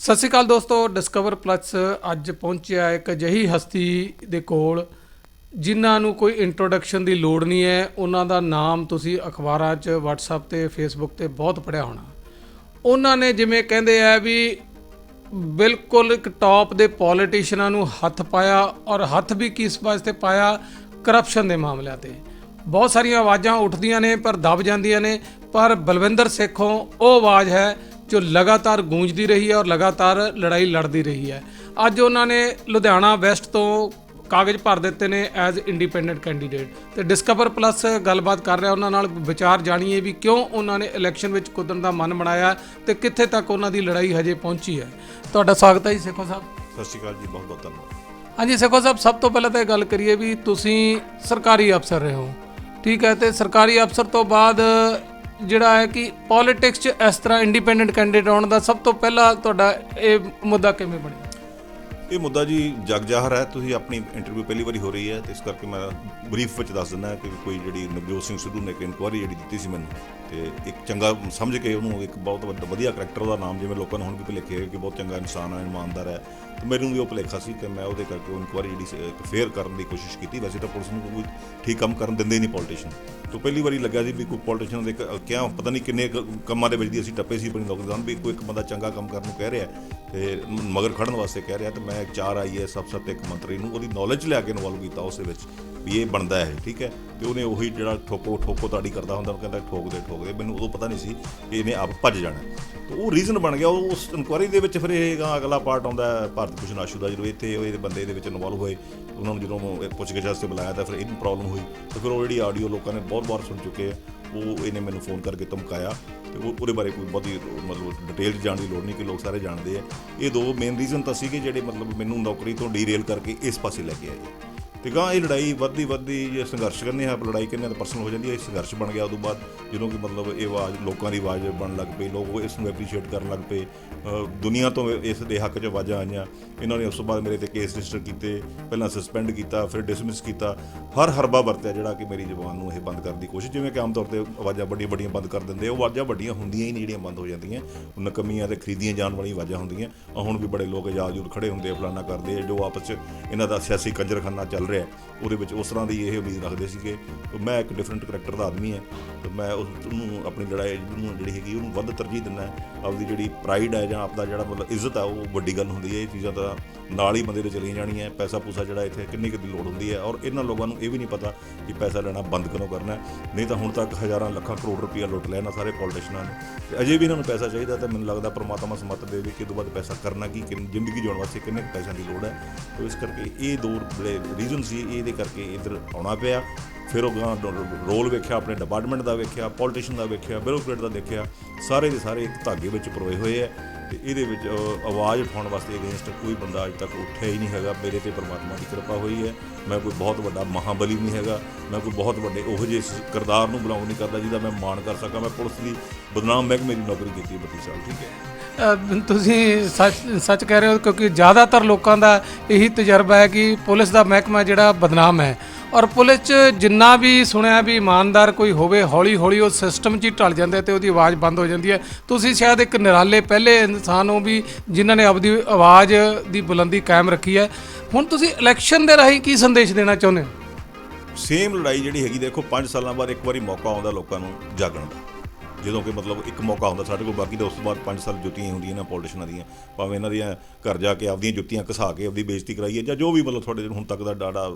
ਸਤਿ ਸ਼੍ਰੀ ਅਕਾਲ ਦੋਸਤੋ discover plus ਅੱਜ ਪਹੁੰਚਿਆ ਇੱਕ ਅਜਿਹੀ ਹਸਤੀ ਦੇ ਕੋਲ, ਜਿਨ੍ਹਾਂ ਨੂੰ ਕੋਈ ਇੰਟਰੋਡਕਸ਼ਨ ਦੀ ਲੋੜ ਨਹੀਂ ਹੈ। ਉਹਨਾਂ ਦਾ ਨਾਮ ਤੁਸੀਂ ਅਖਬਾਰਾਂ 'ਚ, WhatsApp ਤੇ, Facebook ਤੇ ਬਹੁਤ ਪੜਿਆ ਹੋਣਾ। ਉਹਨਾਂ ਨੇ ਜਿਵੇਂ ਕਹਿੰਦੇ ਆ ਵੀ ਬਿਲਕੁਲ ਇੱਕ ਟੌਪ ਦੇ ਪੋਲੀਟੀਸ਼ੀਅਨਾਂ ਨੂੰ ਹੱਥ ਪਾਇਆ ਔਰ ਹੱਥ ਵੀ ਕਿਸ ਵਾਸਤੇ ਪਾਇਆ? ਕਰਪਸ਼ਨ ਦੇ ਮਾਮਲਿਆਂ ਤੇ। ਬਹੁਤ ਸਾਰੀਆਂ ਆਵਾਜ਼ਾਂ ਉੱਠਦੀਆਂ ਨੇ, ਪਰ ਦਬ ਜਾਂਦੀਆਂ ਨੇ। ਪਰ ਬਲਵਿੰਦਰ ਸੇਖੋਂ ਉਹ ਆਵਾਜ਼ ਹੈ ਜੋ ਲਗਾਤਾਰ ਗੂੰਜਦੀ ਰਹੀ ਹੈ ਔਰ ਲਗਾਤਾਰ ਲੜਾਈ ਲੜਦੀ ਰਹੀ ਹੈ। ਅੱਜ ਉਹਨਾਂ ਨੇ ਲੁਧਿਆਣਾ ਵੈਸਟ ਤੋਂ ਕਾਗਜ਼ ਭਰ ਦਿੱਤੇ ਨੇ ਐਜ਼ ਇੰਡੀਪੈਂਡੈਂਟ ਕੈਂਡੀਡੇਟ। ਤੇ ਡਿਸਕਵਰ ਪਲੱਸ ਗੱਲਬਾਤ ਕਰ ਰਿਹਾ ਉਹਨਾਂ ਨਾਲ ਵਿਚਾਰ ਜਾਣੀਏ ਵੀ ਕਿਉਂ ਉਹਨਾਂ ਨੇ ਇਲੈਕਸ਼ਨ ਵਿੱਚ ਕੁੱਦਣ ਦਾ ਮਨ ਬਣਾਇਆ ਤੇ ਕਿੱਥੇ ਤੱਕ ਉਹਨਾਂ ਦੀ ਲੜਾਈ ਹਜੇ ਪਹੁੰਚੀ ਹੈ। ਤੁਹਾਡਾ ਸਵਾਗਤ ਹੈ ਜੀ ਸੇਖੋ ਸਾਹਿਬ। ਸਤਿ ਸ਼੍ਰੀ ਅਕਾਲ ਜੀ ਬਹੁਤ ਬਹੁਤ ਧੰਨਵਾਦ। ਹਾਂਜੀ ਸੇਖੋ ਸਾਹਿਬ ਸਭ ਤੋਂ ਪਹਿਲਾਂ ਤਾਂ ਇਹ ਗੱਲ ਕਰੀਏ ਵੀ ਤੁਸੀਂ ਸਰਕਾਰੀ ਅਫਸਰ ਰਹੇ ਹੋ। ਠੀਕ ਹੈ ਤੇ ਸਰਕਾਰੀ ਅਫਸਰ ਤੋਂ ਬਾਅਦ ਜਿਹੜਾ ਹੈ ਕਿ ਪੋਲਿਟਿਕਸ 'ਚ ਇਸ ਤਰ੍ਹਾਂ ਇੰਡੀਪੈਂਡੈਂਟ ਕੈਂਡੀਡੇਟ ਆਉਣ ਦਾ ਸਭ ਤੋਂ ਪਹਿਲਾਂ ਤੁਹਾਡਾ ਇਹ ਮੁੱਦਾ ਕਿਵੇਂ ਬਣਿਆ? ਇਹ ਮੁੱਦਾ ਜੀ ਜਗਜਾਹਰ ਹੈ, ਤੁਸੀਂ ਆਪਣੀ ਇੰਟਰਵਿਊ ਪਹਿਲੀ ਵਾਰੀ ਹੋ ਰਹੀ ਹੈ ਤੇ ਇਸ ਕਰਕੇ ਮੈਂ ਬਰੀਫ ਵਿੱਚ ਦੱਸ ਦਿੰਦਾ ਕਿ ਕੋਈ ਜਿਹੜੀ ਨਵਜੋਤ ਸਿੰਘ ਸਿੱਧੂ ਨੇ ਇੱਕ ਇਨਕੁਆਰੀ ਜਿਹੜੀ ਦਿੱਤੀ ਸੀ ਮੈਨੂੰ, ਤੇ ਇੱਕ ਚੰਗਾ ਸਮਝ ਕੇ ਉਹਨੂੰ ਇੱਕ ਬਹੁਤ ਵੱਡਾ- ਵਧੀਆ ਕਰੈਕਟਰ ਉਹਦਾ ਨਾਮ ਜਿਵੇਂ ਲੋਕਾਂ ਨੂੰ ਹੁਣ ਵੀ ਭੁਲੇਖੇ ਕਿ ਬਹੁਤ ਚੰਗਾ ਇਨਸਾਨ ਹੈ, ਇਮਾਨਦਾਰ ਹੈ ਤੇ ਮੈਨੂੰ ਵੀ ਉਹ ਭੁਲੇਖਾ ਸੀ ਤੇ ਮੈਂ ਉਹਦੇ ਕਰਕੇ ਉਹ ਇਨਕੁਆਰੀ ਜਿਹੜੀ ਫੇਅਰ ਕਰਨ ਦੀ ਕੋਸ਼ਿਸ਼ ਕੀਤੀ। ਵੈਸੇ ਤਾਂ ਪੁਲਿਸ ਨੂੰ ਕੋਈ ਠੀਕ ਕੰਮ ਕਰਨ ਦਿੰਦੇ ਹੀ ਨਹੀਂ ਪੋਲੀਟੀਸ਼ੀਅਨ ਤੋਂ ਪਹਿਲੀ ਵਾਰੀ ਲੱਗਿਆ ਸੀ ਵੀ ਕੋਈ ਪੋਲੀਟੀਸ਼ੀਅਨ ਦੇ ਕ- ਕਿਆ ਪਤਾ ਨਹੀਂ ਕਿੰਨੇ ਕੰਮਾਂ ਦੇ ਵਿੱਚ ਦੀ ਅਸੀਂ ਟੱਪੇ ਸੀ ਆਪਣੀ ਲੋਕਦਾਨ ਵੀ ਕੋਈ ਇੱਕ ਬੰਦਾ ਚੰਗਾ ਕੰਮ ਕਰਨ ਨੂੰ ਕਹਿ ਰਿਹਾ ਤੇ ਮਗਰ ਖੜਨ ਵਾਸਤੇ ਕਹਿ ਰਿਹਾ ਤੇ ਮੈਂ ਚਾਰ ਆਈਐਸ ਅਫਸਰ ਤੇ ਇੱਕ ਮੰਤਰੀ ਨੂੰ ਉਹਦੀ ਨੌਲੇਜ ਲਿਆ ਕੇ ਇਨਵੋਲਵ ਕੀਤਾ ਉਸ ਦੇ ਵਿੱਚ। ਵੀ ਇਹ ਬਣਦਾ ਹੈ, ਠੀਕ ਹੈ? ਤੇ ਉਹਨੇ ਉਹੀ ਜਿਹੜਾ ਠੋਕੋ ਠੋਕੋ ਤਾੜੀ ਕਰਦਾ ਹੁੰਦਾ, ਉਹ ਕਹਿੰਦਾ ਠੋਕਦੇ ਠੋਕਦੇ। ਮੈਨੂੰ ਉਦੋਂ ਪਤਾ ਨਹੀਂ ਸੀ ਕਿ ਇਹਨੇ ਆਪ ਭੱਜ ਜਾਣਾ। ਤੇ ਉਹ ਰੀਜ਼ਨ ਬਣ ਗਿਆ, ਉਹ ਉਸ ਇਨਕੁਆਰੀ ਦੇ ਵਿੱਚ ਫਿਰ ਇਹਗਾ ਅਗਲਾ ਪਾਰਟ ਆਉਂਦਾ ਭਾਰਤ ਭੂਸ਼ਣ ਆਸ਼ੂ ਦਾ, ਜਦੋਂ ਇੱਥੇ ਉਹ ਇਹਦੇ ਬੰਦੇ ਦੇ ਵਿੱਚ ਇਨਵੋਲਵ ਹੋਏ, ਉਹਨਾਂ ਨੂੰ ਜਦੋਂ ਪੁੱਛਗਿੱਛ ਵਾਸਤੇ ਬੁਲਾਇਆ ਤਾਂ ਫਿਰ ਇਹਨੂੰ ਪ੍ਰੋਬਲਮ ਹੋਈ। ਤੇ ਫਿਰ ਉਹ ਜਿਹੜੀ ਆਡੀਓ ਲੋਕਾਂ ਨੇ ਬਹੁਤ ਵਾਰ ਸੁਣ ਚੁੱਕੇ ਆ, ਉਹ ਇਹਨੇ ਮੈਨੂੰ ਫੋਨ ਕਰਕੇ ਧਮਕਾਇਆ। ਤੇ ਉਹ ਉਹਦੇ ਬਾਰੇ ਕੋਈ ਬਹੁਤੀ ਮਤਲਬ ਡਿਟੇਲ 'ਚ ਜਾਣ ਦੀ ਲੋੜ ਨਹੀਂ ਕਿ ਲੋਕ ਸਾਰੇ ਜਾਣਦੇ ਆ। ਇਹ ਦੋ ਮੇਨ ਰੀਜ਼ਨ ਤਾਂ ਸੀਗੇ ਜਿਹੜੇ ਮਤਲਬ ਮੈਨੂੰ ਨੌਕਰੀ ਤੋਂ ਡੀਰੇਲ ਕਰਕੇ ਇਸ ਪਾਸੇ ਲੈ ਕੇ ਆਏ। ਤੇ ਗਾਂ ਇਹ ਲੜਾਈ ਵੱਧਦੀ ਵੱਧਦੀ ਜੇ ਸੰਘਰਸ਼ ਕਰਨੇ ਆ ਲੜਾਈ ਕਿੰਨੇ ਤਾਂ ਪਰਸਨਲ ਹੋ ਜਾਂਦੀ ਹੈ ਇਹ ਸੰਘਰਸ਼ ਬਣ ਗਿਆ। ਉਦੋਂ ਬਾਅਦ ਜਦੋਂ ਕਿ ਮਤਲਬ ਇਹ ਆਵਾਜ਼ ਲੋਕਾਂ ਦੀ ਆਵਾਜ਼ ਬਣਨ ਲੱਗ ਪਈ ਲੋਕ ਇਸ ਨੂੰ ਐਪਰੀਸ਼ੀਏਟ ਕਰਨ ਲੱਗ ਪਏ। ਅ, ਦੁਨੀਆ ਤੋਂ ਇਸ ਦੇ ਹੱਕ 'ਚ ਆਵਾਜ਼ਾਂ ਆਈਆਂ। ਇਹਨਾਂ ਨੇ ਉਸ ਤੋਂ ਬਾਅਦ ਮੇਰੇ ਤੇ ਕੇਸ ਰਜਿਸਟਰ ਕੀਤੇ ਪਹਿਲਾਂ ਸਸਪੈਂਡ ਕੀਤਾ ਫਿਰ ਡਿਸਮਿਸ ਕੀਤਾ। ਹਰ ਹਰਬਾ ਵਰਤਿਆ ਜਿਹੜਾ ਕਿ ਮੇਰੀ ਜ਼ੁਬਾਨ ਨੂੰ ਇਹ ਬੰਦ ਕਰਨ ਦੀ ਕੋਸ਼ਿਸ਼ ਜਿਵੇਂ ਕਿ ਆਮ ਤੌਰ ਤੇ ਆਵਾਜ਼ਾਂ ਵੱਡੀਆਂ ਵੱਡੀਆਂ ਬੰਦ ਕਰ ਦਿੰਦੇ ਆ, ਉਹ ਆਵਾਜ਼ਾਂ ਵੱਡੀਆਂ ਹੁੰਦੀਆਂ ਹੀ ਨਹੀਂ ਜਿਹੜੀਆਂ ਬੰਦ ਹੋ ਜਾਂਦੀਆਂ। ਉਹ ਨਕਮੀਆਂ ਤੇ ਖਰੀਦੀਆਂ ਜਾਣ ਵਾਲੀਆਂ ਆਵਾਜ਼ਾਂ ਹੁੰਦੀਆਂ। ਹੁਣ ਵੀ ਬੜੇ ਲੋਕ ਆਜ਼ਾਦ ਖੜੇ ਹੁੰਦੇ ਆ ਫਲਾਨਾ ਕਰਦੇ ਆ ਜੋ ਆਪਸ 'ਚ ਇਹਨਾਂ ਦਾ ਸਿਆਸੀ ਕੰਜਰਖਾਨਾ ਚੱਲ ਰਿਹਾ। ਉਹਦੇ ਵਿੱਚ ਉਸ ਤਰ੍ਹਾਂ ਦੀ ਇਹ ਉਮੀਦ ਰੱਖਦੇ ਸੀਗੇ। ਮੈਂ ਇੱਕ ਡਿਫਰੈਂਟ ਕਰੈਕਟਰ ਦਾ ਆਦਮੀ ਹੈ। ਤੇ ਮੈਂ ਉਸ ਨੂੰ ਆਪਣੀ ਲੜਾਈ ਨੂੰ ਜਿਹੜੀ ਹੈਗੀ, ਉਹਨੂੰ ਵੱਧ ਤਰਜੀਹ ਦਿੰਦਾ ਆਪਦੀ ਜਿਹੜੀ ਪ੍ਰਾਈਡ ਹੈ ਜਾਂ ਆਪਦਾ ਜਿਹੜਾ ਮਤਲਬ ਇੱਜ਼ਤ ਹੈ ਉਹ ਵੱਡੀ ਗੱਲ ਹੁੰਦੀ ਹੈ। ਇਹ ਚੀਜ਼ਾਂ ਤਾਂ ਨਾਲ ਹੀ ਬੰਦੇ ਦੇ ਚਲੀਆਂ ਜਾਣੀਆਂ। ਪੈਸਾ ਪੂਸਾ ਜਿਹੜਾ ਇੱਥੇ ਕਿੰਨੀ ਕੁ ਲੋੜ ਹੁੰਦੀ ਹੈ। ਔਰ ਇਹਨਾਂ ਲੋਕਾਂ ਨੂੰ ਇਹ ਵੀ ਨਹੀਂ ਪਤਾ ਕਿ ਪੈਸਾ ਲੈਣਾ ਬੰਦ ਕਦੋਂ ਕਰਨਾ ਨਹੀਂ ਤਾਂ ਹੁਣ ਤੱਕ ਹਜ਼ਾਰਾਂ ਲੱਖਾਂ ਕਰੋੜ ਰੁਪਇਆ ਲੁੱਟ ਲਿਆ ਨਾ ਸਾਰੇ ਪੋਲੀਟੀਸ਼ੀਅਨਾਂ ਨੇ। ਤੇ ਅਜੇ ਵੀ ਇਹਨਾਂ ਨੂੰ ਪੈਸਾ ਚਾਹੀਦਾ ਤਾਂ ਮੈਨੂੰ ਲੱਗਦਾ ਪ੍ਰਮਾਤਮਾ ਸਮੱਤ ਦੇਵੇ ਵੀ ਕਿ ਤੋਂ ਬਾਅਦ ਪੈਸਾ ਕਰਨਾ ਕੀ, ਕਿੰਨ- ਜ਼ਿੰਦਗੀ ਜਿਉਣ ਵਾਸਤੇ ਕਿੰਨੇ ਕੁ ਪੈਸਿਆਂ ਦੀ ਲੋੜ ਹੈ। ਤੇ ਇਸ ਕਰਕੇ ਇਹ ਦੋ ਜਿਹੜੇ ਰੀਜ਼ਨ ਸੀ, ਇਹਦੇ ਕਰਕੇ ਇੱਧਰ ਆਉਣਾ ਪਿਆ। ਫਿਰ ਉਹ ਰੋਲ ਵੇਖਿਆ, ਆਪਣੇ ਡਿਪਾਰਟਮੈਂਟ ਦਾ ਵੇਖਿਆ ਪੋਲੀਟੀਸ਼ੀਅਨ ਦਾ ਵੇਖਿਆ ਬਿਊਰੋਕਰੇਟ ਦਾ ਦੇਖਿਆ। ਸਾਰੇ ਦੇ ਸਾਰੇ ਇੱਕ ਧਾਗੇ ਵਿੱਚ ਪਰੋਏ ਹੋਏ ਹੈ ਤੇ ਇਹਦੇ ਵਿੱਚ ਆਵਾਜ਼ ਉਠਾਉਣ ਵਾਸਤੇ ਅਗੇਂਸਟ ਕੋਈ ਬੰਦਾ ਅਜੇ ਤੱਕ ਉੱਠਿਆ ਹੀ ਨਹੀਂ ਹੈਗਾ। ਮੇਰੇ ਤੇ ਪਰਮਾਤਮਾ ਦੀ ਕਿਰਪਾ ਹੋਈ ਹੈ। ਮੈਂ ਕੋਈ ਬਹੁਤ ਵੱਡਾ ਮਹਾਬਲੀ ਨਹੀਂ ਹੈਗਾ। ਮੈਂ ਕੋਈ ਬਹੁਤ ਵੱਡੇ ਉਹੋ ਜਿਹੇ ਕਿਰਦਾਰ ਨੂੰ ਬਿਲੋਂਗ ਨਹੀਂ ਕਰਦਾ ਜਿਹਦਾ ਮੈਂ ਮਾਣ ਕਰ ਸਕਾਂ। ਮੈਂ ਪੁਲਿਸ ਦੀ ਬਦਨਾਮ ਮਹਿਕਮੇ ਦੀ ਨੌਕਰੀ ਕੀਤੀ ਹੈ 32 ਸਾਲ, ਠੀਕ ਹੈ। ਤੁਸੀਂ ਸੱਚ ਸੱਚ ਕਹਿ ਰਹੇ ਹੋ ਕਿਉਂਕਿ ਜ਼ਿਆਦਾਤਰ ਲੋਕਾਂ ਦਾ ਇਹੀ ਤਜਰਬਾ ਹੈ ਕਿ ਪੁਲਿਸ ਦਾ ਮਹਿਕਮਾ ਜਿਹੜਾ ਬਦਨਾਮ ਹੈ। ਔਰ ਪੁਲਿਸ 'ਚ ਜਿੰਨਾ ਵੀ ਸੁਣਿਆ ਵੀ ਇਮਾਨਦਾਰ ਕੋਈ ਹੋਵੇ, ਹੌਲੀ ਹੌਲੀ ਉਹ ਸਿਸਟਮ 'ਚ ਹੀ ਢਲ ਜਾਂਦਾ ਤੇ ਉਹਦੀ ਆਵਾਜ਼ ਬੰਦ ਹੋ ਜਾਂਦੀ ਹੈ। ਤੁਸੀਂ ਸ਼ਾਇਦ ਇੱਕ ਨਿਰਾਲੇ ਪਹਿਲੇ ਇਨਸਾਨ ਹੋ ਵੀ ਜਿਨ੍ਹਾਂ ਨੇ ਆਪਦੀ ਆਵਾਜ਼ ਦੀ ਬੁਲੰਦੀ ਕਾਇਮ ਰੱਖੀ ਹੈ। ਹੁਣ ਤੁਸੀਂ ਇਲੈਕਸ਼ਨ ਦੇ ਰਾਹੀਂ ਕੀ ਸੰਦੇਸ਼ ਦੇਣਾ ਚਾਹੁੰਦੇ ਹੋ? ਸੇਮ ਲੜਾਈ ਜਿਹੜੀ ਹੈਗੀ ਦੇਖੋ 5 ਸਾਲਾਂ ਬਾਅਦ ਇੱਕ ਵਾਰੀ ਮੌਕਾ ਆਉਂਦਾ ਲੋਕਾਂ ਨੂੰ ਜਾਗਣ ਦਾ। ਜਦੋਂ ਕਿ ਮਤਲਬ ਇੱਕ ਮੌਕਾ ਹੁੰਦਾ ਸਾਡੇ ਕੋਲ, ਬਾਕੀ ਤਾਂ ਉਸ ਤੋਂ ਬਾਅਦ 5 ਸਾਲ ਜੁੱਤੀਆਂ ਹੁੰਦੀਆਂ ਨੇ ਪੋਲੀਟੀਸ਼ਨਾਂ ਦੀਆਂ। ਭਾਵੇਂ ਇਹਨਾਂ ਦੀਆਂ ਘਰ ਜਾ ਕੇ ਆਪਦੀਆਂ ਜੁੱਤੀਆਂ ਘਸਾ ਕੇ ਆਪਦੀ ਬੇਇੱਜ਼ਤੀ ਕਰਾਈਏ ਜਾਂ ਜੋ ਵੀ ਮਤਲਬ ਤੁਹਾਡੇ ਹੁਣ ਤੱਕ ਦਾ ਡਾਡਾ